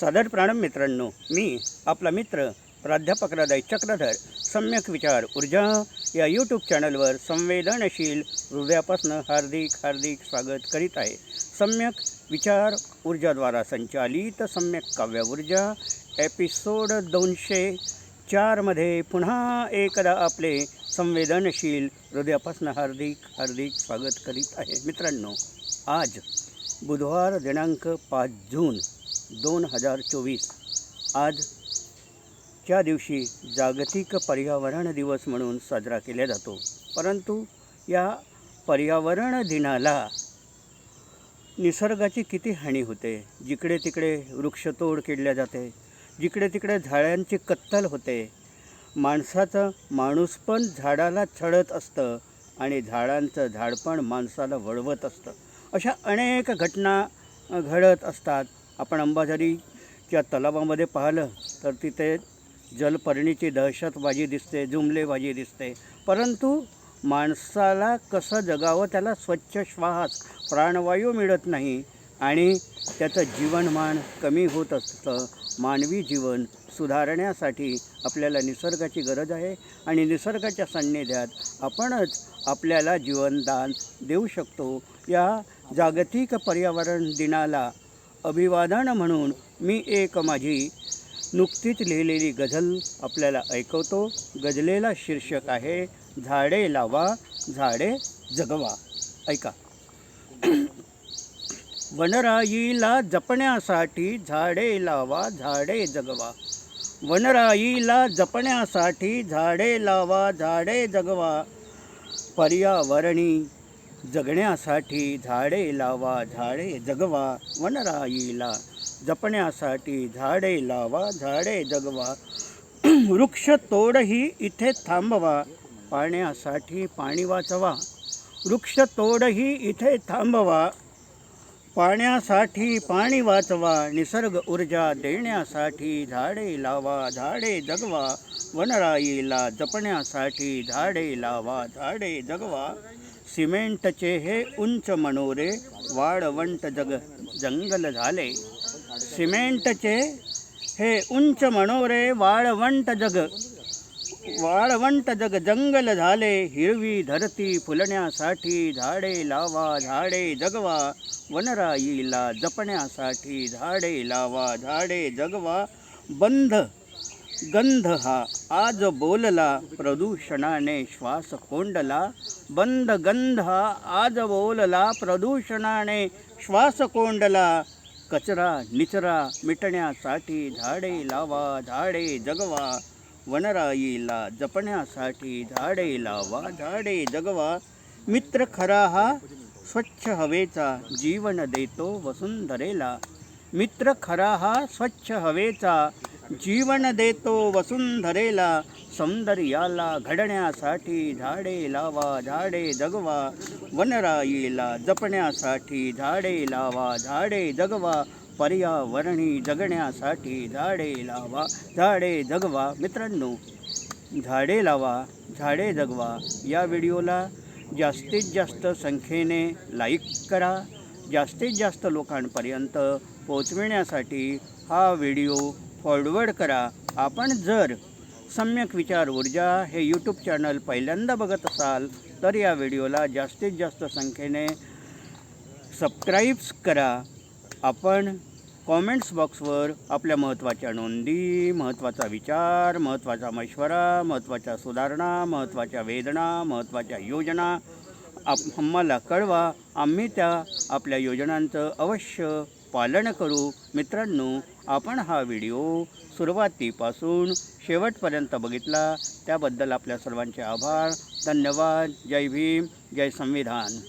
सादर प्राणम मित्रांनो. मी आपला मित्र प्राध्यापक हृदय चक्रधर सम्यक विचार ऊर्जा या यूट्यूब चॅनलवर संवेदनशील हृदयापासून हार्दिक हार्दिक स्वागत करीत आहे. सम्यक विचार ऊर्जाद्वारा संचालित सम्यक काव्य ऊर्जा एपिसोड दोनशे चारमध्ये पुन्हा एकदा आपले संवेदनशील हृदयापासून हार्दिक हार्दिक स्वागत करीत आहे. मित्रांनो आज बुधवार दिनांक पाच जून दोन हजार चोवीस. आज च्या दिवशी जागतिक पर्यावरण दिवस म्हणून साजरा केला जातो. परंतु या पर्यावरण दिनाला निसर्गाची किती हानी होते? जिकडे तिकडे वृक्षतोड केल्या जाते. जिकडे तिकडे झाडांची कत्तल होते. माणसाचं माणूस पण झाडाला छळत असतं आणि झाडांचं झाड पण माणसाला वळवत असतं. अशा अनेक घटना घडत असतात. आपण अंबाझरीच्या तलावामध्ये पाहिलं तर तिथे जलपर्णीची दहशतबाजी दिसते जुमलेबाजी दिसते. परंतु माणसाला कसं जगावं त्याला स्वच्छ श्वास प्राणवायू मिळत नाही आणि त्याचं जीवनमान कमी होत असतं. मानवी जीवन सुधारण्यासाठी आपल्याला निसर्गाची गरज आहे आणि निसर्गाच्या सान्निध्यात आपणच आपल्याला जीवनदान देऊ शकतो. या जागतिक पर्यावरण दिनाला अभिवादन म्हणून मी एक माझी नुकतीच लिहिलेली गझल आपल्याला ऐकवतो. गझलेला शीर्षक आहे झाडे लावा झाडे जगवा. ऐका. वनराईला जपण्यासाठी झाडे लावा झाडे जगवा. वनराईला जपण्यासाठी झाडे लावा झाडे जगवा. पर्यावरणी जगण्यासाठी झाडे लावा झाडे जगवा वनराईला. जपण्यासाठी झाडे लावा झाडे जगवा. वृक्ष तोडही इथे थांबवा. पाण्यासाठी पाणी वाचवा. वृक्ष तोडही इथे थांबवा. पाण्यासाठी पाणी वाचवा निसर्ग ऊर्जा देण्यासाठी झाडे लावा झाडे जगवा. वनराईला जपण्यासाठी झाडे लावा झाडे जगवा. सिमेंटचे हे उंच मनोरे वाळवंट जग जंगल झाले. सिमेंटचे हे उंच मनोरे वाळवंट जग वाळवंट जग जंगल झाले हिरवी धरती फुलण्यासाठी झाडे लावा झाडे जगवा. वनराईला जपण्यासाठी झाडे लावा झाडे जगवा. बंध गंध हा आज बोलला प्रदूषणाने श्वास कोंडला. बंद गंध हा आज बोलला प्रदूषणाने श्वास कोंडला. कचरा निचरा मिटण्यासाठी झाडे लावा झाडे जगवा. वनराईला जपण्यासाठी झाडे लावा झाडे जगवा. मित्र खरा हा स्वच्छ हवेचा जीवन देतो वसुंधरेला. मित्र खरा हा स्वच्छ हवेचा जीवन देतो वसुंधरेला. सौंदर्याला घडण्यासाठी झाडे लावा झाडे जगवा. वनराईला जपण्यासाठी झाडे लावा झाडे जगवा. पर्यावरणी जगण्यासाठी झाडे लावा झाडे जगवा. मित्रांनो झाडे लावा झाडे जगवा. या व्हिडिओला जास्तीत जास्त संख्येने लाईक करा. जास्तीत जास्त लोकांपर्यंत पोचविण्यासाठी हा व्हिडिओ फॉरवर्ड करा. आपण जर सम्यक विचार ऊर्जा हे यूट्यूब चॅनल पहिल्यांदा बघत असाल तर या व्हिडिओला जास्तीत जास्त संख्येने सबस्क्राईब्स करा. आपण कॉमेंट्स बॉक्सवर आपल्या महत्त्वाच्या नोंदी महत्त्वाचा विचार महत्त्वाचा मशवरा महत्त्वाच्या सुधारणा महत्त्वाच्या वेदना महत्त्वाच्या योजना आप आम्हाला कळवा. आम्ही त्या आपल्या योजनांचं अवश्य पालन करू. मित्रांनो आपण हा व्हिडिओ सुरुवातीपासून शेवटपर्यंत बघितला. त्याबद्दल आपल्या सर्वांचे आभार. धन्यवाद. जय भीम. जय संविधान.